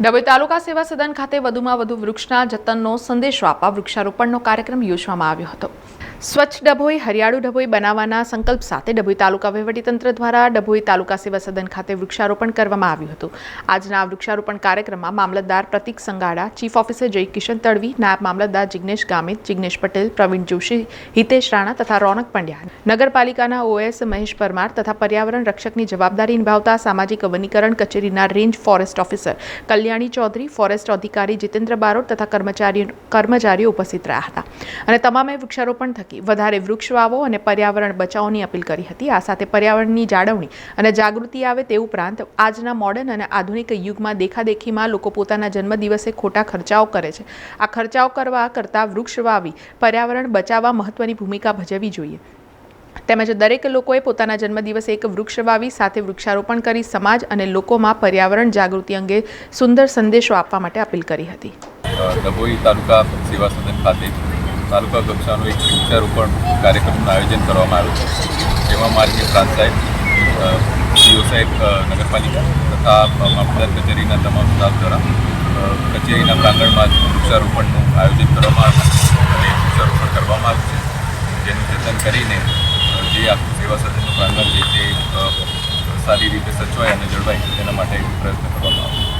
ડભોઈ તાલુકા સેવા સદન ખાતે વધુમાં વધુ વૃક્ષના જતનનો સંદેશો આપવા વૃક્ષારોપણનો કાર્યક્રમ યોજવામાં આવ્યો હતો. સ્વચ્છ ડભોઈ, હરિયાળુ ડભોઈ બનાવવાના સંકલ્પ સાથે ડભોઈ તાલુકા વહીવટીતંત્ર દ્વારા ડભોઈ તાલુકા સેવા સદન ખાતે વૃક્ષારોપણ કરવામાં આવ્યું હતું. આજના વૃક્ષારોપણ કાર્યક્રમમાં મામલતદાર પ્રતિક સંગાડા, ચીફ ઓફિસર જય કિશન તડવી, નાયબ મામલતદાર જિગ્નેશ ગામિત, જિગ્નેશ પટેલ, પ્રવીણ જોશી, હિતેશ રાણા તથા રોનક પંડ્યા. નગરપાલિકાના ઓએસ મહેશ પરમાર તથા પર્યાવરણ રક્ષકની જવાબદારી નિભાવતા સામાજિક વનીકરણ કચેરીના range forest officer Kalyani Chaudhari, forest અધિકારી જીતેન્દ્ર બારોટ તથા કર્મચારીઓ કર્મચારીઓ ઉપસ્થિત રહ્યા હતા. અને તમામે વૃક્ષારોપણ થકી વધારે વૃક્ષ વાવો અને પર્યાવરણ બચાવોની અપીલ કરી હતી. આ સાથે પર્યાવરણની જાળવણી અને જાગૃતિ આવે તે ઉપરાંત આજના મોડર્ન અને આધુનિક યુગમાં દેખાદેખીમાં લોકો પોતાના જન્મદિવસે ખોટા ખર્ચાઓ કરે છે. આ ખર્ચાઓ કરવા કરતાં વૃક્ષ વાવી, પર્યાવરણ બચાવવા મહત્વની ભૂમિકા ભજવવી જોઈએ. તેમજ દરેક લોકોએ પોતાના જન્મદિવસે એક વૃક્ષ વાવી, સાથે વૃક્ષારોપણ કરી સમાજ અને લોકોમાં પર્યાવરણ જાગૃતિ અંગે સુંદર સંદેશો આપવા માટે અપીલ કરી હતી. ડભોઈ તાલુકા સેવા સદન ખાતે તાલુકા કક્ષાનો એક વૃક્ષારોપણ કાર્યક્રમનું આયોજન કરવામાં આવ્યું છે. જેમાં માનનીય પ્રાંત સાહેબ સીઓ સાહેબ નગરપાલિકા તથા મામલતદાર કચેરીના તમામ સ્ટાફ દ્વારા કચેરીના પ્રાંગણમાં વૃક્ષારોપણનું આયોજન કરવામાં આવ્યું અને વૃક્ષારોપણ કરવામાં આવ્યું છે. જેનું જતન કરીને જે આખું સેવા સદનનું પ્રાંગણ છે તે સારી રીતે સચવાય અને જળવાય તેના માટે પ્રયત્ન કરવામાં આવ્યો